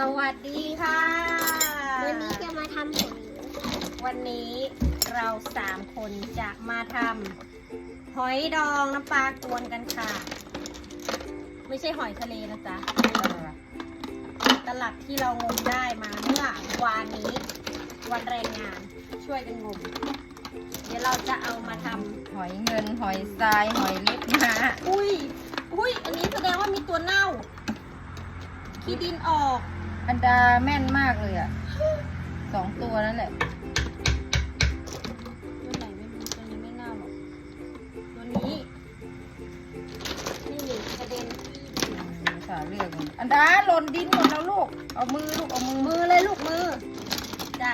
สวัสดีค่ะ วันนี้จะมาทำหอยวันนี้เราสามคนจะมาทำหอยดองน้ำปลากวนกันค่ะ ไม่ใช่หอยทะเลนะจ๊ะตลับที่เรางมได้มาเมื่อวานนี้ วันแรงงานช่วยกันงม เดี๋ยวเราจะเอามาทำหอยเงินหอยทรายหอยเล็บนะอุ้ยอุ้ยอันนี้แสดงว่ามีตัวเน่าขี้ดินออก อันดาแม่นมากเลยอะสองตัวนั่นแหละ ตัวไหนไม่รู้ตัวนี้ไม่น่าหรอก ตัวนี้ นี่กระเด็นที่สาเลือกอย่างนี้อันดาหล่นดินหมดแล้วลูก เอามือลูกเอามือมือเลยลูกมือ จ้ะ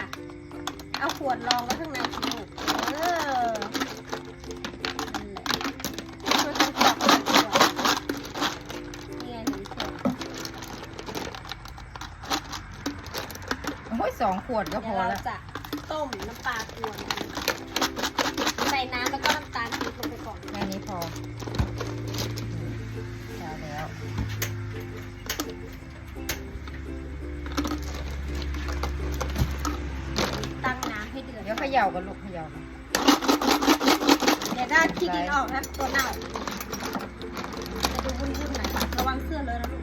เอาขวดรองไว้ข้างในสิลูก เออ สองขวดก็พเดี๋ยวอเราแล้ว จะต้มน้ำปลากวนใส่น้ำแล้วก็น้ำตาลปี๊บลงไปก่อน แค่นี้พอใช่แล้ว ตั้งน้ำให้เดือดเดี๋ยวเขย่ากันลูกเขย่ากันเดี๋ยวถ้าขี้ดินออกนะตัวเน่าจะดูวุ่นๆหน่อยระวังเสื้อเลยนะลูก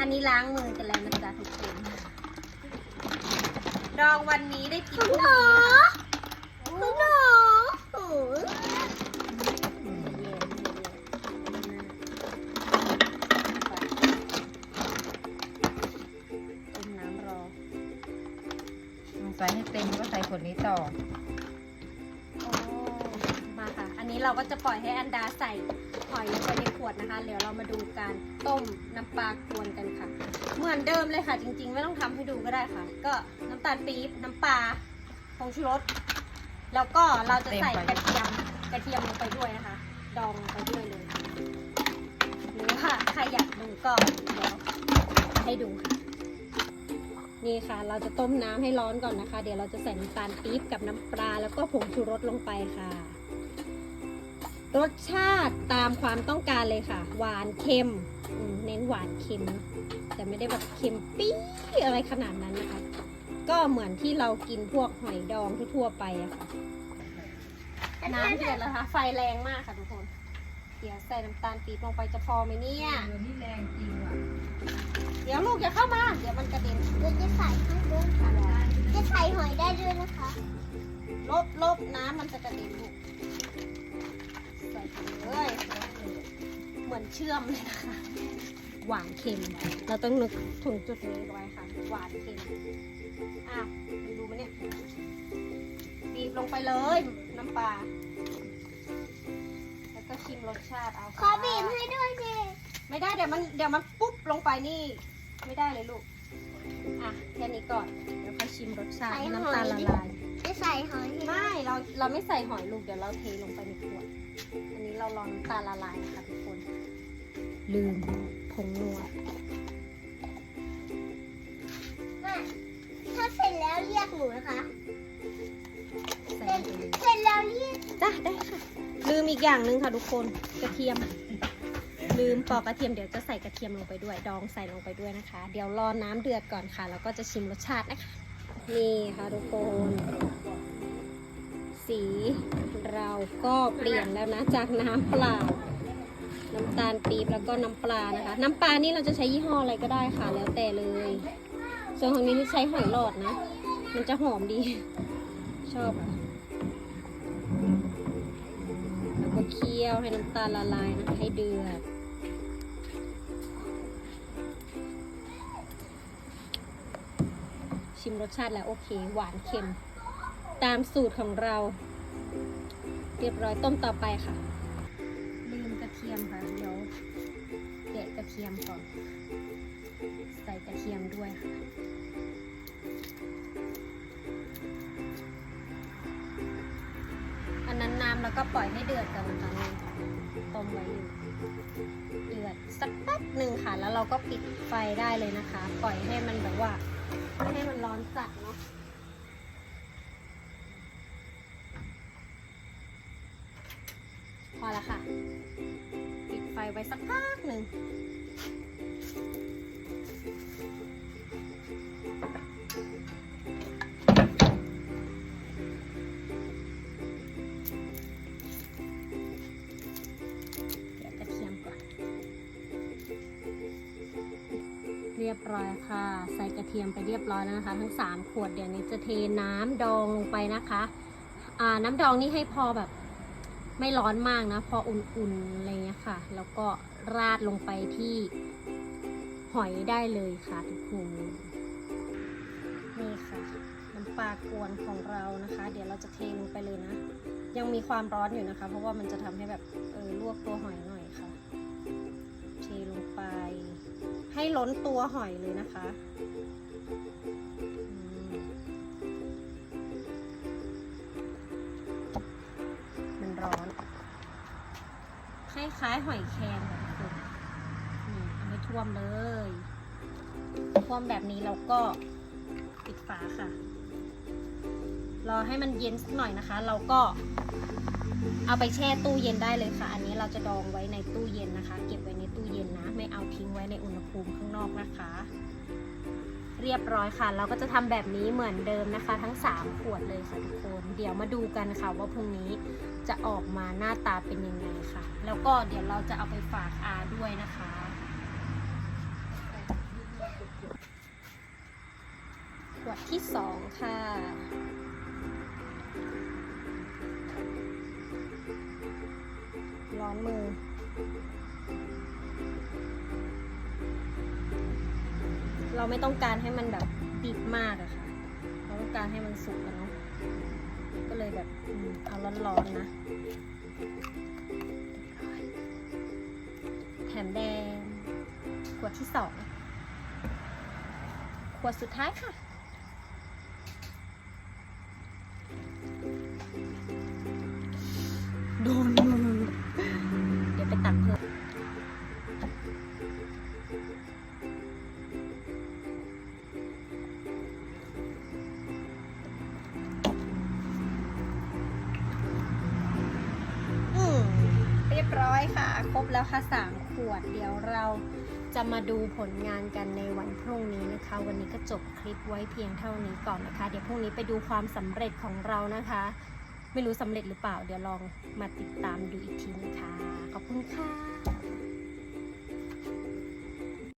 อันนี้ล้างมือกันแล้วนะจ๊ะทุกคน ดองวันนี้ได้กินพรุ่งนี้ค่ะคุณหนูโอ้ยต้มน้ำรอเอาใส่ให้เต็มก็ใส่ขวดนี้ต่อ โอ้มาค่ะ อันนี้เราก็จะปล่อยให้อันดาใส่หอยลงไปใน ขวดนะคะเดี๋ยวเรามาดูการต้มน้ำปลากวนกันค่ะ เหมือนเดิมเลยค่ะ จริง ๆ ไม่ต้องทำให้ดูก็ได้ค่ะ ก็น้ำตาลปี๊บน้ำปลาผงชูรสแล้วก็เราจะใส่กระเทียมกระเทียมลงไปด้วยนะคะ ดองไปด้วยเลย หรือว่าใครอยากดูก็เดี๋ยวให้ดูค่ะนี่ค่ะ เราจะต้มน้ำให้ร้อนก่อนนะคะ เดี๋ยวเราจะใส่น้ำตาลปี๊บกับน้ำปลาแล้วก็ผงชูรสลงไปค่ะ รสชาติตามความต้องการเลยค่ะ หวานเค็มเน้นหวานเค็มเนอะแต่ไม่ได้แบบเค็มปี๊อะไรขนาดนั้นนะคะ ก็เหมือนที่เรากินพวกหอยดองทั่วๆไปอะค่ะน้ำเดือดแล้วค่ะไฟแรงมากค่ะทุกคน เดี๋ยวใส่น้ำตาลปี๊บลงไปจะพอไหมเนี่ยเออนี่แรงจริงว่ะ เดี๋ยวลูกอย่าเข้ามา เดี๋ยวมันกระเด็นเราจะใส่ให้ด้วยค่ะจะใส่หอยได้ด้วยนะคะ ลบลบน้ำมันจะกระเด็นลูก เหมือนเชื่อมเลยนะคะ หวานเค็ม เราต้องนึกถึงจุดนี้ไว้ค่ะ หวานเค็ม อ้าวดูมันเนี่ยบีบลงไปเลย น้ำปลา แล้วก็ชิมรสชาติเอาขอบีบให้ด้วยสิไม่ได้เดี๋ยวมันเดี๋ยวมันปุ๊บลงไปนี่ ไม่ได้เลยลูก อะแค่นี้ก่อน เดี๋ยวค่อยชิมรสชาติน้ำตาลละลาย จะใส่หอยให้ไม่เราเราไม่ใส่หอยลูกเดี๋ยวเราเทลงไปในขวด อันนี้เรารอน้ำตาลละลายนะคะทุกคน ลืมผงนัวแม่ถ้าเสร็จแล้วเรียกหนูนะคะ ใส่เสร็จไปเลยเสร็จแล้วเรียกจ้ะได้ค่ะ ลืมอีกอย่างหนึ่งค่ะทุกคนกระเทียม ลืมปอกกระเทียมเดี๋ยวจะใส่กระเทียมลงไปด้วยดองใส่ลงไปด้วยนะคะ เดี๋ยวรอน้ำเดือดก่อนค่ะ แล้วก็จะชิมรสชาตินะคะ นี่ค่ะทุกคน สีเราก็เปลี่ยนแล้วนะ จากน้ำเปล่า น้ำตาลปี๊บแล้วก็น้ำปลานะคะ น้ำปลานี่เราจะใช้ยี่ห้ออะไรก็ได้ค่ะ แล้วแต่เลย ส่วนของนี้ใช้หอยหลอดนะ มันจะหอมดี ชอบอะแล้วก็เคี่ยวให้น้ำตาลละลายนะคะให้เดือด ชิมรสชาติแล้วโอเค หวานเค็ม ตามสูตรของเรา เรียบร้อยต้มต่อไปค่ะ ลืมกระเทียมค่ะเดี๋ยวแกะกระเทียมก่อน ใส่กระเทียมด้วยค่ะอันนั้นน้ำแล้วก็ปล่อยให้เดือดกันนะคะนี่ต้มไว้อยู่เดือดสักแป๊บหนึ่งค่ะ แล้วเราก็ปิดไฟได้เลยนะคะ ปล่อยให้มันแบบว่า ให้มันร้อนจัดเนาะพอละค่ะ ปิดไฟไว้สักพักหนึ่ง รียบร้อยค่ะ ใส่กระเทียมไปเรียบร้อยแล้วนะคะ ทั้ง 3 ขวดเดี๋ยวนี้จะเทน้ำดองลงไปนะคะอ่าน้ำดองนี่ให้พอแบบไม่ร้อนมากนะ พออุ่นๆอะไรเงี้ยค่ะ แล้วก็ราดลงไปที่หอยได้เลยค่ะทุกคนนี่ค่ะน้ำปลากวนของเรานะคะ เดี๋ยวเราจะเทลงไปเลยนะ ยังมีความร้อนอยู่นะคะ เพราะว่ามันจะทำให้แบบเออลวกตัวหอยหน่อยค่ะ เทลงไป ให้ล้นตัวหอยเลยนะคะมันร้อน คล้ายๆหอยแครงค่ะทุกคนนี่เอาให้ท่วมเลย ท่วมแบบนี้เราก็ปิดฝาค่ะ รอให้มันเย็นสักหน่อยนะคะ เราก็ เอาไปแช่ตู้เย็นได้เลยค่ะ อันนี้เราจะดองไว้ในตู้เย็นนะคะ เก็บไว้ในตู้เย็นนะ ไม่เอาทิ้งไว้ในอุณหภูมิข้างนอกนะคะ เรียบร้อยค่ะ เราก็จะทำแบบนี้เหมือนเดิมนะคะ ทั้ง 3 ขวดเลยค่ะทุกคน เดี๋ยวมาดูกันค่ะว่าพรุ่งนี้จะออกมาหน้าตาเป็นยังไงค่ะ แล้วก็เดี๋ยวเราจะเอาไปฝากอาด้วยนะคะขวดที่สองค่ะ อนมือ เราไม่ต้องการให้มันแบบดิบมากอะค่ะ เราต้องการให้มันสุกอะเนาะ ก็เลยแบบเอาร้อนๆนะ แถมแดง ขวดที่สอง ขวดสุดท้ายค่ะโดน ร้อยค่ะ ครบแล้วค่ะสามขวด เดี๋ยวเราจะมาดูผลงานกันในวันพรุ่งนี้นะคะ วันนี้ก็จบคลิปไว้เพียงเท่านี้ก่อนนะคะ เดี๋ยวพรุ่งนี้ไปดูความสำเร็จของเรานะคะ ไม่รู้สำเร็จหรือเปล่า เดี๋ยวลองมาติดตามดูอีกทีนะคะ ขอบคุณค่ะ